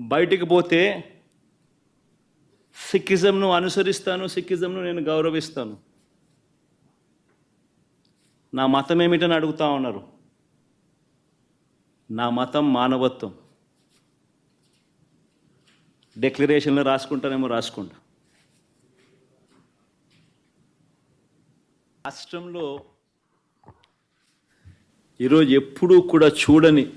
బయటికి పోతే సిక్కిజంను అనుసరిస్తాను సిక్కిజంను నేను గౌరవిస్తాను. నా మతం ఏమిటని అడుగుతా ఉన్నారు? నా మతం మానవత్వం. డిక్లరేషన్లు రాసుకుంటానేమో రాసుకుంటా. రాష్ట్రంలో ఈరోజు ఎప్పుడూ కూడా చూడని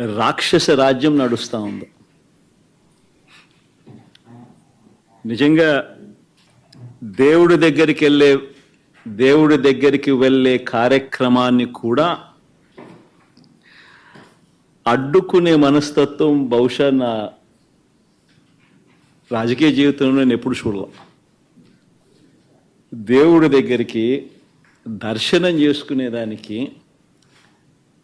రాక్షస రాజ్యం నడుస్తూ ఉంది. నిజంగా దేవుడి దగ్గరికి వెళ్ళే దేవుడి దగ్గరికి వెళ్ళే కార్యక్రమాన్ని కూడా అడ్డుకునే మనస్తత్వం బహుశా నా రాజకీయ జీవితంలో నేను ఎప్పుడు చూడలే. దేవుడి దగ్గరికి దర్శనం చేసుకునేదానికి